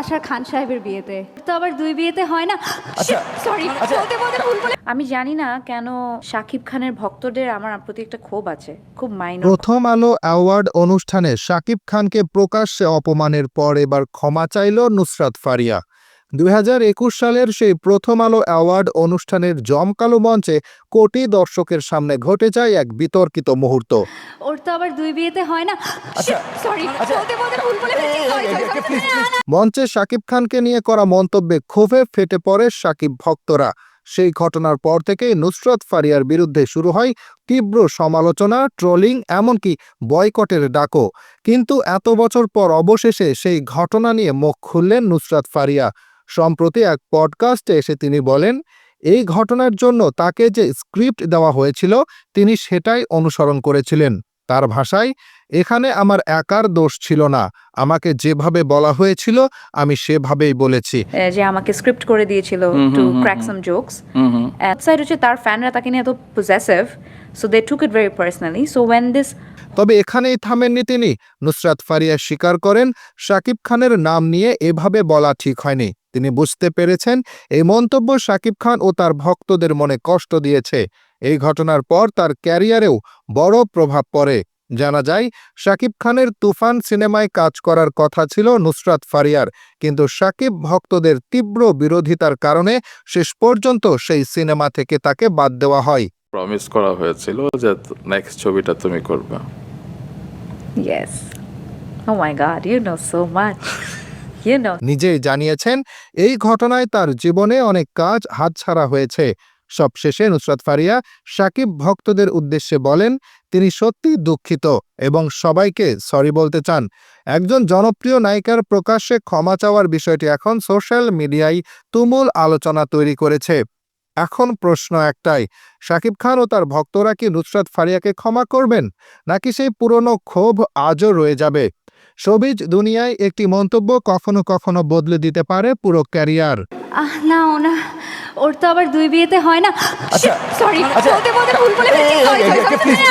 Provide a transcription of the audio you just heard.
আশার খান সাহেবের বিয়েতে। তো আবার দুই বিয়েতে হয় না? আচ্ছা, সরি আচ্ছা। বলতে বলতে ভুল বলে আমি জানি না কেন শাকিব খানের ভক্তদের আমার প্রতি একটা ক্ষোভ আছে খুব মাইনর প্রথম আলো অ্যাওয়ার্ড অনুষ্ঠানে শাকিব খানকে প্রকাশ্যে অপমানের পর এবার ক্ষমা চাইল নুসরাত ফারিয়া। দুই হাজার একুশ সালের সেই প্রথম আলো অ্যাওয়ার্ড অনুষ্ঠানের জমকালো মঞ্চে কোটি দর্শকের সামনে ঘটে যায় এক বিতর্কিত মুহূর্ত। ওর তো আবার দুই বিয়েতে হয় না। মঞ্চে শাকিব খানকে নিয়ে করা মন্তব্যে ক্ষোভে ফেটে পড়ে শাকিব ভক্তরা। সেই ঘটনার পর থেকেই নুসরাত ফারিয়ার বিরুদ্ধে শুরু হয় তীব্র সমালোচনা ট্রোলিং এমনকি বয়কটের ডাকও। কিন্তু এত বছর পর অবশেষে সেই ঘটনা নিয়ে মুখ খুললেন নুসরাত ফারিয়া। সম্প্রতি এক পডকাস্টে এসে তিনি বলেন, এই ঘটনার জন্য তাকে যে স্ক্রিপ্ট দেওয়া হয়েছিল, তিনি সেটাই অনুসরণ করেছিলেন। তার ভাষায় এখানে আমার একার দোষ ছিল না। আমাকে যেভাবে বলা হয়েছিল আমি সেভাবেই বলেছি। যে আমাকে স্ক্রিপ্ট করে দিয়েছিল to crack some jokes side হচ্ছে তার ফ্যানরা তাকে নিয়ে এত possessive so they took it very personally so when this তবে এখানেই থামেননি তিনি। নুসরাত ফারিয়া স্বীকার করেন শাকিব খানের নাম নিয়ে এভাবে বলা ঠিক হয়নি। তিনি বুঝতে পেরেছেন এই মন্তব্য শাকিব খান ও তার ভক্তদের মনে কষ্ট দিয়েছে। এই ঘটনার পর তার ক্যারিয়ারেও বড় প্রভাব পড়ে। জানা যায় শাকিব খানের তুফান সিনেমায় কাজ করার কথা ছিল নুসরাত ফারিয়ার কিন্তু শাকিব ভক্তদের তীব্র বিরোধিতার কারণে শেষ পর্যন্ত সেই সিনেমা থেকে তাকে বাদ দেওয়া হয়। প্রমিস করা হয়েছিল যে নেক্সট ছবিটা তুমি করবে। Yes oh my god you know so much নিজেই জানিয়েছেন এই ঘটনায় তার জীবনে অনেক কাজ হাতছাড়া হয়েছে। সবশেষে নুসরাত ফারিয়া সাকিব ভক্তদের উদ্দেশ্যে বলেন, তিনি সত্যি দুঃখিত এবং সবাইকে সরি বলতে চান। একজন জনপ্রিয় নায়িকার প্রকাশ্যে ক্ষমা চাওয়ার বিষয়টি এখন সোশ্যাল মিডিয়ায় তুমুল আলোচনা তৈরি করেছে। এখন প্রশ্ন একটাই শাকিব খান ও তার ভক্তরা কি নুসরাত ফারিয়াকে ক্ষমা করবেন? নাকি সেই পুরনো ক্ষোভ আজও রয়ে যাবে? সবিজ দুনিয়ায় একটি মন্তব্য কখনো কখনো বদলে দিতে পারে পুরো ক্যারিয়ার। আহ, না, ওনা ওর তো আবার দুই বিয়েতে হয় না। আচ্ছা, সরি আচ্ছা। বলতে বলতে ভুল বলে ফেলেছি। এই, এই, sorry, sorry, sorry, please,